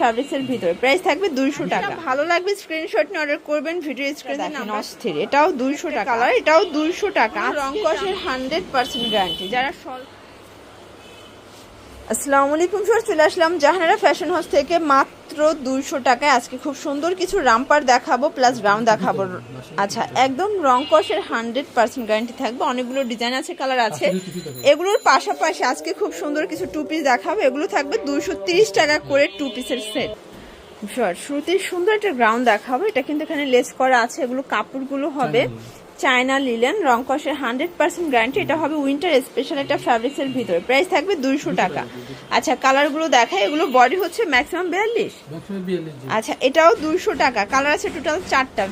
ফ্যাব্রিক্সের ভিতরে। প্রাইস থাকবে দুইশো টাকা। ভালো লাগবে স্ক্রিনশট নিয়ে অর্ডার করবেন ভিডিও স্ক্রিনে নাম অস্থির। এটাও দুইশো টাকা। কালার এটাও দুইশো টাকা। রং কষের হান্ড্রেড পার্সেন্ট গ্যারান্টি যারা সল আসসালামু আলাইকুম স্যার চলে আসলাম জাহানারা ফ্যাশন হাউস থেকে মাত্র দুইশো টাকায়। আজকে খুব সুন্দর কিছু রামপার দেখাবো প্লাস গ্রাউন্ড দেখাবো। আচ্ছা একদম রং কষের হান্ড্রেড পার্সেন্ট গ্যারান্টি থাকবে। অনেকগুলো ডিজাইন আছে কালার আছে। এগুলোর পাশাপাশি আজকে খুব সুন্দর কিছু টু পিস দেখাবো। এগুলো থাকবে দুইশো তিরিশ টাকা করে টু পিসের সেট শিওর শুরুতেই সুন্দর একটা গ্রাউন্ড দেখাবো। এটা কিন্তু এখানে লেস করা আছে এগুলো কাপড়গুলো হবে। চায়না লিলেন রং কষের হান্ড্রেড পার্সেন্ট গ্যারান্টি এটা হবে উইন্টার স্পেশাল একটা ফ্যাব্রিক্সের ভিতরে। প্রাইস থাকবে দুইশো টাকা। আচ্ছা কালারগুলো দেখায় এগুলো বডি হচ্ছে ম্যাক্সিমাম বিয়াল্লিশ? আচ্ছা এটাও দুইশো টাকা। কালার আছে টোটাল চারটা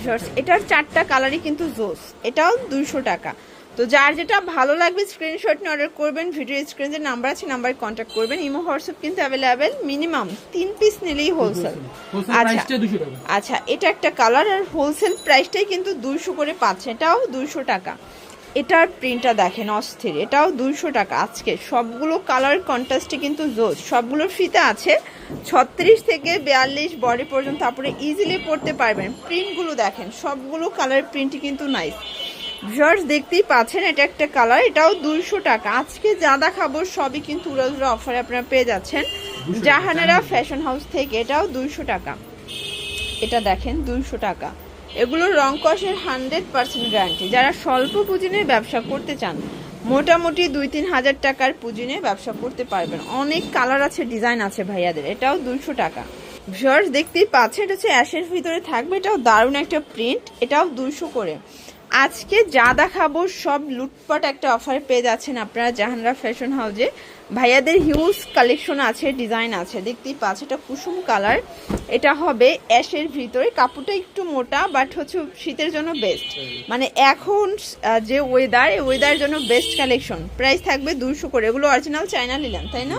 এটার চারটা কালারই কিন্তু জোস এটাও দুইশো টাকা। তো যার যেটা ভালো লাগবে স্ক্রিনশট নিয়ে অর্ডার করবেন ভিডিও স্ক্রিনে যে নাম্বার আছে নাম্বারে কন্ট্যাক্ট করবেন। ইমো হোয়াটসঅ্যাপ কিন্তু অ্যাভেলেবেল মিনিমাম তিন পিস নিলেই হোলসেল আচ্ছা আচ্ছা এটা একটা কালার আর হোলসেল প্রাইসটাই কিন্তু দুইশো করে পাচ্ছে। এটাও দুইশো টাকা। এটার প্রিন্টটা দেখেন অস্থির। এটাও দুইশো টাকা আজকে। সবগুলো কালার কন্ট্রাস্টে কিন্তু জোজ সবগুলোর ফিতে আছে। ছত্রিশ থেকে বিয়াল্লিশ বডি পর্যন্ত তারপরে ইজিলি পড়তে পারবেন। প্রিন্টগুলো দেখেন সবগুলো কালার প্রিন্টই কিন্তু নাইস ভিউয়ার্স দেখতেই পাচ্ছেন এটা একটা কালার এটাও দুইশো টাকা। আজকে যা দেখাবো সবই কিন্তু উড়াধুরা অফারে আপনারা পেয়ে যাচ্ছেন। জাহানারা ফ্যাশন হাউস থেকে এটাও দুইশো টাকা। এটা দেখেন দুইশো টাকা। এগুলো রং কষের হান্ড্রেড পার্সেন্ট গ্যারান্টি যারা স্বল্প পুঁজি নিয়ে ব্যবসা করতে চান মোটামুটি দুই তিন হাজার টাকার পুঁজি নিয়ে ব্যবসা করতে পারবেন। অনেক কালার আছে ডিজাইন আছে ভাইয়াদের এটাও দুইশো টাকা। ভিউয়ার্স দেখতেই পাচ্ছেন এটা হচ্ছে অ্যাশের ভিতরে থাকবে এটাও দারুণ একটা প্রিন্ট এটাও দুইশো করে। আজকে যা দেখাবো সব লুটপাট একটা অফার পেয়ে যাচ্ছেন আপনারা জাহানরা ফ্যাশন হাউজে ভাইয়াদের হিউজ কালেকশন আছে ডিজাইন আছে দেখতেই পাচ্ছ এটা কুসুম কালার এটা হবে অ্যাশের ভিতরে কাপড়টা একটু মোটা বাট হচ্ছে শীতের জন্য বেস্ট মানে এখন যে ওয়েদার এই ওয়েদারের জন্য বেস্ট কালেকশন প্রাইস থাকবে দুশো করে। এগুলো অরিজিনাল চায়না নিলেন তাই না?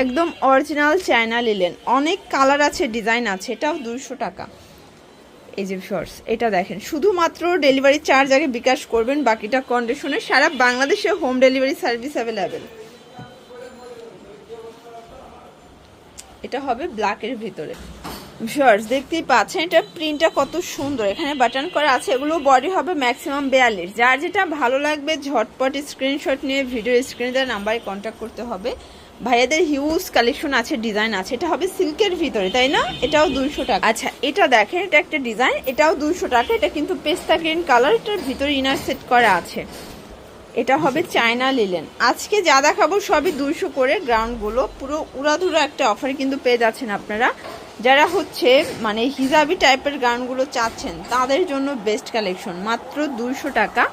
একদম অরিজিনাল চায়না নিলেন। অনেক কালার আছে ডিজাইন আছে এটাও দুশো টাকা। এই যে শর্টস এটা দেখেন, শুধুমাত্র ডেলিভারি চার্জ আগে বিকাশ করবেন, বাকিটা কন্ডিশনে সারা বাংলাদেশে হোম ডেলিভারি সার্ভিস অ্যাভেলেবেল এটা হবে ব্ল্যাকের ভিতরে। শর্টস দেখতেই পাচ্ছেন, এটা প্রিন্টটা কত সুন্দর। এখানে বাটন করা আছে, এগুলো বডি হবে ম্যাক্সিমাম বিয়াল্লিশ। যার যেটা ভালো লাগবে, ঝটপট স্ক্রিনশট নিয়ে ভিডিও স্ক্রিনে দেওয়ার নাম্বারে কন্ট্যাক্ট করতে হবে। ভাইয়াদের হিউজ কালেকশন আছে ডিজাইন আছে। এটা হবে সিল্কের ভিতরে, তাই না? এটাও দুইশো টাকা। আচ্ছা এটা দেখেন, এটা একটা ডিজাইন এটাও দুইশো টাকা। এটা কিন্তু পেস্তা গ্রিন কালার এটার ভিতরে ইনার সেট করা আছে। এটা হবে চায়না লিলেন আজকে যা দেখাবো সবই দুইশো করে গ্রাউন্ডগুলো পুরো উড়াধুরা একটা অফার কিন্তু পেয়ে যাচ্ছেন আপনারা। যারা হচ্ছে মানে হিজাবি টাইপের গাউনগুলো চাচ্ছেন, তাদের জন্য বেস্ট কালেকশন মাত্র দুইশো টাকা।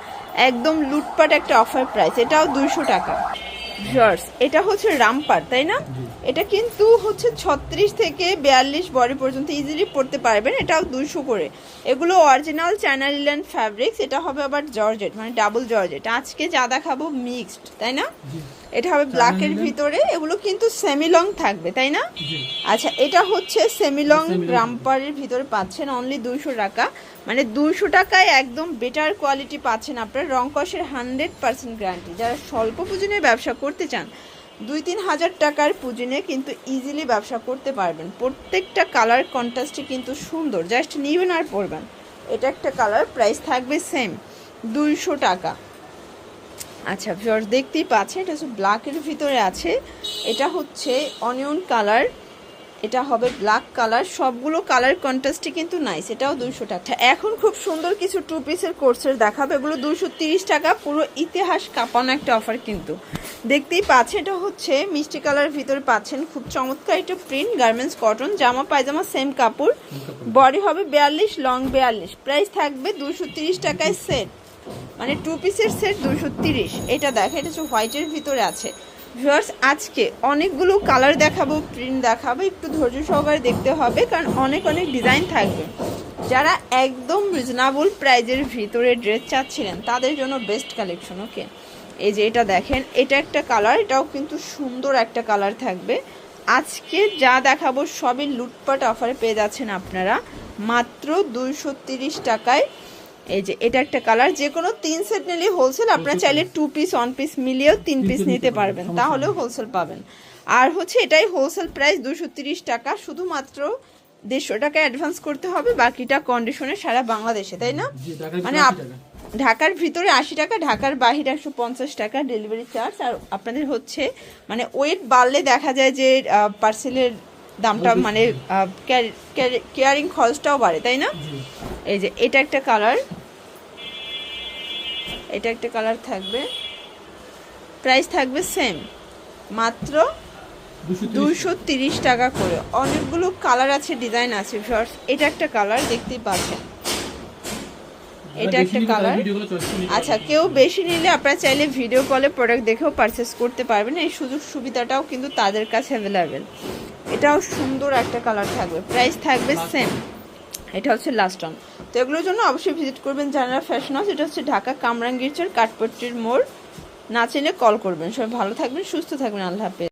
একদম লুটপাট একটা অফার প্রাইস এটাও দুইশো টাকা। ভিউয়ার্স এটা হচ্ছে রামপার তাই না? এটা কিন্তু হচ্ছে ছত্রিশ থেকে বিয়াল্লিশ বডি পর্যন্ত ইজিলি পড়তে পারবেন এটাও দুইশো করে। এগুলো অরিজিনাল চ্যানেল ইল্যান্ড ফ্যাব্রিক্স এটা হবে আবার জর্জেট মানে ডাবল জর্জেট আজকে যা দেখাবো মিক্সড তাই না? এটা হবে ব্ল্যাকের ভিতরে এগুলো কিন্তু সেমি লং থাকবে তাই না? আচ্ছা এটা হচ্ছে সেমিলং Semi-long। রামপারের ভিতরে পাচ্ছেন অনলি দুইশো টাকা। মানে দুইশো টাকায় একদম বেটার কোয়ালিটি পাচ্ছেন আপনার রং কষের হান্ড্রেড পার্সেন্ট গ্যারান্টি যারা স্বল্প পুঁজি নিয়ে ব্যবসা করতে চান দুই তিন হাজার টাকার পুঁজি নিয়ে কিন্তু ইজিলি ব্যবসা করতে পারবেন। প্রত্যেকটা কালার কন্ট্রাস্টে কিন্তু সুন্দর জাস্ট নিবেন আর পরবেন। এটা একটা কালার প্রাইস থাকবে সেম দুইশো টাকা। আচ্ছা ভিউয়ার্স দেখতেই পাচ্ছেন এটা হচ্ছে ব্ল্যাকের ভিতরে আছে। এটা হচ্ছে অনিয়ন কালার এটা হবে ব্ল্যাক কালার সবগুলো কালার কন্ট্রাস্টই কিন্তু নাইস এটাও দুশো টাকা। এখন খুব সুন্দর কিছু টু পিসের কোর্সের দেখাবে এগুলো দুশো তিরিশ টাকা পুরো ইতিহাস কাঁপানো একটা অফার কিন্তু। দেখতেই পাচ্ছেন এটা হচ্ছে মিষ্টি কালার ভিতরে পাচ্ছেন খুব চমৎকার একটা প্রিন্ট গার্মেন্টস কটন জামা পায়জামা সেম কাপড়। বডি হবে বিয়াল্লিশ লং বিয়াল্লিশ প্রাইস থাকবে দুশো তিরিশ টাকায় সেট মানে টু পিসের সেট দুশো তিরিশ। এটা দেখ, এটা হচ্ছে হোয়াইটের ভিতরে আছে। ভিউয়ার্স আজকে অনেকগুলো কালার দেখাবো প্রিন্ট দেখাবো, একটু ধৈর্য সহকারে দেখতে হবে, কারণ অনেক অনেক ডিজাইন থাকবে। যারা একদম রিজনেবল প্রাইজের ভিতরে ড্রেস চাচ্ছিলেন, তাদের জন্য বেস্ট কালেকশন ওকে এই যে এটা দেখেন, এটা একটা কালার এটাও কিন্তু সুন্দর একটা কালার থাকবে। আজকে যা দেখাবো, সবই লুটপাট অফারে পেয়ে যাচ্ছেন আপনারা। মাত্র দুইশো টাকায় এই যে এটা একটা কালার যে কোনো তিন সেট নিলে হোলসেল আপনারা চাইলে টু পিস ওয়ান পিস মিলিয়েও তিন পিস নিতে পারবেন তাহলেও হোলসেল পাবেন। আর হচ্ছে এটাই হোলসেল প্রাইস দুশো তিরিশ টাকা শুধুমাত্র দেড়শো টাকা অ্যাডভান্স করতে হবে বাকিটা কন্ডিশনে সারা বাংলাদেশে তাই না? মানে ঢাকার ভিতরে আশি টাকা ঢাকার বাহিরে একশো পঞ্চাশ টাকা ডেলিভারি চার্জ আর আপনাদের হচ্ছে মানে ওয়েট বাড়লে দেখা যায় যে পার্সেলের দামটা মানে কেয়ারিং খরচটাও বাড়ে তাই না? এই যে এটা একটা কালার এটা একটা কালার থাকবে। প্রাইস থাকবে সেম মাত্র দুশো তিরিশ টাকা করে। অনেকগুলো কালার আছে ডিজাইন আছে ভিউয়ার্স এটা একটা কালার দেখতেই পাচ্ছেন। এটা একটা কালার আচ্ছা কেউ বেশি নিলে আপনারা চাইলে ভিডিও কলে প্রোডাক্ট দেখেও পারচেস করতে পারবেন। এই সুযোগ সুবিধাটাও কিন্তু তাদের কাছে অ্যাভেলেবেল এটাও সুন্দর একটা কালার থাকবে। প্রাইস থাকবে সেম এটা হচ্ছে লাস্ট অন তো এগুলোর জন্য অবশ্যই ভিজিট করবেন জানারা ফ্যাশন হাউস এটা হচ্ছে ঢাকা কামরাঙ্গীরচর, কাঠপট্টির মোড়। না চাইলে কল করবেন। সবাই ভালো থাকবেন, সুস্থ থাকবেন, আল্লাহ হাফেজ।